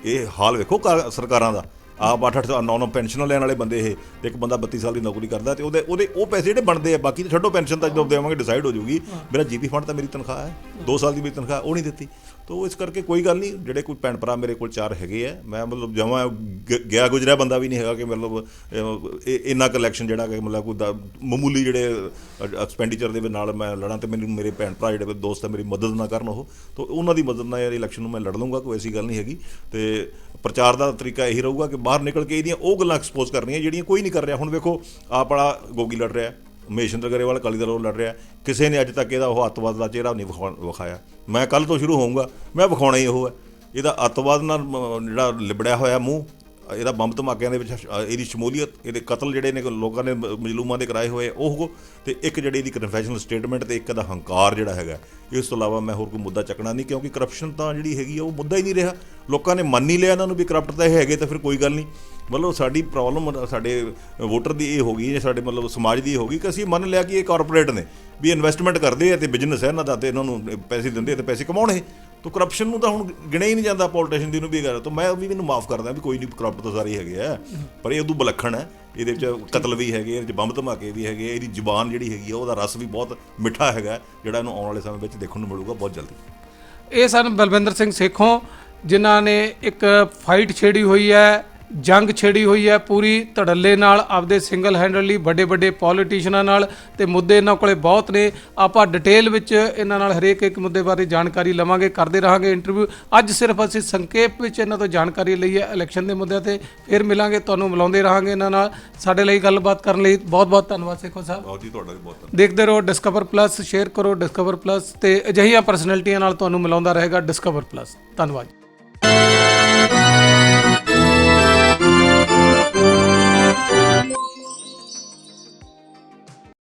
ਇਹ ਹਾਲ ਵੇਖੋ ਕਾ- ਸਰਕਾਰਾਂ ਦਾ। ਆਪ 8 8 9 9 ਪੈਨਸ਼ਨ ਲੈਣ ਵਾਲੇ ਬੰਦੇ ਇਹ ਤੇ ਇੱਕ ਬੰਦਾ 32 ਸਾਲ ਦੀ ਨੌਕਰੀ ਕਰਦਾ ਤੇ ਉਹਦੇ ਉਹਦੇ, ਉਹ ਪੈਸੇ ਜਿਹੜੇ ਬਣਦੇ ਆ, ਬਾਕੀ ਤਾਂ ਛੱਡੋ ਪੈਨਸ਼ਨ ਤਾਂ ਜਦੋਂ ਦੇਵਾਂਗੇ ਡਿਸਾਈਡ ਹੋ ਜਾਊਗੀ। ਮੇਰਾ ਜੀਪੀ ਫੰਡ ਤਾਂ ਮੇਰੀ ਤਨਖਾਹ ਹੈ 2 ਸਾਲ ਦੀ ਮੇਰੀ ਤਨਖਾਹ, ਉਹ ਨਹੀਂ ਦਿੱਤੀ। ਤੋ ਇਸ ਕਰਕੇ ਕੋਈ ਗੱਲ ਨਹੀਂ, ਜਿਹੜੇ ਕੋਈ ਭੈਣ ਭਰਾ ਮੇਰੇ ਕੋਲ ਚਾਰ ਹੈਗੇ ਆ, ਮੈਂ ਮਤਲਬ ਜਮਾਂ ਗ- ਗਿਆ ਗੁਜਰਿਆ ਬੰਦਾ ਵੀ ਨਹੀਂ ਹੈਗਾ ਕਿ ਮਤਲਬ ਇਹ, ਇੰਨਾ ਕਲੈਕਸ਼ਨ ਜਿਹੜਾ ਕਿ ਮਤਲਬ ਕੋਈ ਮਾਮੂਲੀ ਜਿਹੜੇ ਐਕਸਪੈਂਡੀਚਰ ਦੇ ਨਾਲ ਮੈਂ ਲੜਾਂ ਤੇ ਮੈਨੂੰ ਮੇਰੇ ਭੈਣ ਭਰਾ ਜਿਹੜੇ ਦੋਸਤ ਆ, ਮੇਰੀ ਮਦਦ ਨਾ ਕਰਨ ਉਹ, ਤੋ ਉਹਨਾਂ ਦੀ ਮਦਦ ਨਾਲ ਯਾਰ ਇਲੈਕਸ਼ਨ ਨੂੰ ਮੈਂ ਲੜ ਲੂੰਗਾ ਕੋਈ ਐਸੀ ਗੱਲ ਨਹੀਂ ਹੈਗੀ। ਤੇ ਪ੍ਰਚਾਰ ਦਾ ਤਰੀਕਾ ਇਹੀ ਰਹੂਗਾ ਕਿ ਬਾਹਰ ਨਿਕਲ ਕੇ ਇਹਦੀਆਂ ਉਹ ਗੱਲਾਂ ਐਕਸਪੋਜ਼ ਕਰਨੀਆਂ ਜਿਹੜੀਆਂ ਕੋਈ ਨਹੀਂ ਕਰ ਰਿਹਾ। ਹੁਣ ਵੇਖੋ ਆਪ ਵਾਲਾ ਗੋਗੀ ਲੜ ਰਿਹਾ। ਮਹੇਸ਼ਿੰਦਰ ਗਰੇਵਾਲ ਅਕਾਲੀ ਦਲ ਵੱਲੋਂ ਲੜ ਰਿਹਾ। ਕਿਸੇ ਨੇ ਅੱਜ ਤੱਕ ਇਹਦਾ ਉਹ ਅੱਤਵਾਦ ਦਾ ਚਿਹਰਾ ਨਹੀਂ ਵਿਖਾ- ਵਿਖਾਇਆ। ਮੈਂ ਕੱਲ ਤੋਂ ਸ਼ੁਰੂ ਹੋਊਂਗਾ। ਮੈਂ ਵਿਖਾਉਣਾ ਹੀ ਉਹ ਹੈ। ਇਹਦਾ ਅੱਤਵਾਦ ਨਾਲ ਜਿਹੜਾ ਲਿਬੜਿਆ ਹੋਇਆ ਮੂੰਹ, ਇਹਦਾ ਬੰਬ ਧਮਾਕਿਆਂ ਦੇ ਵਿੱਚ ਇਹਦੀ ਸ਼ਮੂਲੀਅਤ, ਇਹਦੇ ਕਤਲ ਜਿਹੜੇ ਨੇ ਲੋਕਾਂ ਨੇ ਮਜਲੂਮਾਂ ਦੇ ਕਰਾਏ ਹੋਏ ਉਹ ਤੇ ਇੱਕ ਜਿਹੜੀ ਇਹਦੀ ਕਨਫੈਸ਼ਨਲ ਸਟੇਟਮੈਂਟ ਤੇ ਇੱਕ ਇਹਦਾ ਹੰਕਾਰ ਜਿਹੜਾ ਹੈਗਾ। ਇਸ ਤੋਂ ਇਲਾਵਾ ਮੈਂ ਹੋਰ ਕੋਈ ਮੁੱਦਾ ਚੱਕਣਾ ਨਹੀਂ, ਕਿਉਂਕਿ ਕਰਪਸ਼ਨ ਤਾਂ ਜਿਹੜੀ ਹੈਗੀ ਆ, ਉਹ ਮੁੱਦਾ ਹੀ ਨਹੀਂ ਰਿਹਾ। ਲੋਕਾਂ ਨੇ ਮੰਨ ਹੀ ਲਿਆ ਇਹਨਾਂ ਨੂੰ ਵੀ ਕਰਪਟ ਤਾਂ ਇਹ ਹੈਗੇ ਤਾਂ ਫਿਰ ਕੋਈ ਗੱਲ ਨਹੀਂ। ਮਤਲਬ ਸਾਡੀ ਪ੍ਰੋਬਲਮ ਸਾਡੇ ਵੋਟਰ ਦੀ ਇਹ ਹੋ ਗਈ, ਜਾਂ ਸਾਡੇ ਮਤਲਬ ਸਮਾਜ ਦੀ ਇਹ ਹੋ ਗਈ ਕਿ ਅਸੀਂ ਮੰਨ ਲਿਆ ਕਿ ਇਹ ਕਾਰਪੋਰੇਟ ਨੇ, ਵੀ ਇਨਵੈਸਟਮੈਂਟ ਕਰਦੇ ਆ ਤੇ ਬਿਜ਼ਨਸ ਹੈ ਇਹਨਾਂ ਦਾ, ਤੇ ਇਹਨਾਂ ਨੂੰ ਪੈਸੇ ਦਿੰਦੇ ਆ ਤੇ ਪੈਸੇ ਕਮਾਉਣੇ। ਇਹ ਤਾਂ ਕਰਪਸ਼ਨ ਨੂੰ ਤਾਂ ਹੁਣ ਗਿਣਿਆ ਹੀ ਨਹੀਂ ਜਾਂਦਾ ਪੋਲੀਟੀਸ਼ੀਅਨ ਦੀ ਨੂੰ ਵੀ ਗੱਲ ਤਾਂ ਮੈਂ ਵੀ ਮੈਨੂੰ ਮਾਫ ਕਰਦਾ ਵੀ ਕੋਈ ਨਹੀਂ ਕਰਪਟ ਤਾਂ ਸਾਰੇ ਹੈਗੇ ਆ, ਪਰ ਇਹ ਉਦੋਂ ਬਲੱਖਣ ਹੈ। ਇਹਦੇ ਵਿੱਚ ਕਤਲ ਵੀ ਹੈਗੇ, ਇਹਦੇ ਵਿੱਚ ਬੰਬ ਧਮਾਕੇ ਵੀ ਹੈਗੇ, ਇਹਦੀ ਜ਼ੁਬਾਨ ਜਿਹੜੀ ਹੈਗੀ ਆ, ਉਹਦਾ ਰਸ ਵੀ ਬਹੁਤ ਮਿੱਠਾ ਹੈਗਾ, ਜਿਹੜਾ ਇਹਨੂੰ ਆਉਣ ਵਾਲੇ ਸਮੇਂ ਵਿੱਚ ਦੇਖਣ ਨੂੰ ਮਿਲੂਗਾ ਬਹੁਤ ਜਲਦੀ। ਇਹ ਸਨ ਬਲਵਿੰਦਰ ਸਿੰਘ ਸੇਖੋਂ, ਜਿਨ੍ਹਾਂ ਨੇ ਇੱਕ ਫਾਈਟ ਛੇੜੀ ਹੋਈ ਹੈ। ਜੰਗ ਛੇੜੀ ਹੋਈ ਹੈ ਪੂਰੀ ਧੜੱਲੇ ਨਾਲ ਆਪਦੇ ਸਿੰਗਲ ਹੈਂਡਲੀ ਵੱਡੇ ਵੱਡੇ ਪੋਲੀਟੀਸ਼ੀਅਨਾਂ ਨਾਲ ਤੇ ਮੁੱਦੇ ਇਹਨਾਂ ਕੋਲੇ ਬਹੁਤ ਨੇ। ਆਪਾਂ ਡਿਟੇਲ ਵਿੱਚ ਇਹਨਾਂ ਨਾਲ ਹਰੇਕ ਇੱਕ ਮੁੱਦੇ ਬਾਰੇ ਜਾਣਕਾਰੀ ਲਵਾਂਗੇ ਕਰਦੇ ਰਹਾਂਗੇ ਇੰਟਰਵਿਊ ਅੱਜ ਸਿਰਫ ਅਸੀਂ ਸੰਖੇਪ ਵਿੱਚ ਇਹਨਾਂ ਤੋਂ ਜਾਣਕਾਰੀ ਲਈ ਹੈ ਇਲੈਕਸ਼ਨ ਦੇ ਮੁੱਦਿਆਂ ਤੇ। ਫਿਰ ਮਿਲਾਂਗੇ ਤੁਹਾਨੂੰ ਮਿਲਾਉਂਦੇ ਰਹਾਂਗੇ ਇਹਨਾਂ ਨਾਲ। ਸਾਡੇ ਲਈ ਗੱਲਬਾਤ ਕਰਨ ਲਈ ਬਹੁਤ ਬਹੁਤ ਧੰਨਵਾਦ ਸੇਖੋਂ ਸਾਹਿਬ। ਬਹੁਤ ਜੀ ਤੁਹਾਡਾ ਵੀ ਬਹੁਤ ਧੰਨਵਾਦ। ਦੇਖਦੇ ਰਹੋ ਡਿਸਕਵਰ ਪਲੱਸ ਸ਼ੇਅਰ ਕਰੋ ਡਿਸਕਵਰ ਪਲੱਸ ਤੇ ਅਜਿਹੀਆਂ ਪਰਸਨੈਲਿਟੀਆਂ ਨਾਲ ਤੁਹਾਨੂੰ ਮਿਲਾਉਂਦਾ ਰਹੇਗਾ ਡਿਸਕਵਰ ਪਲੱਸ ਧੰਨਵਾਦ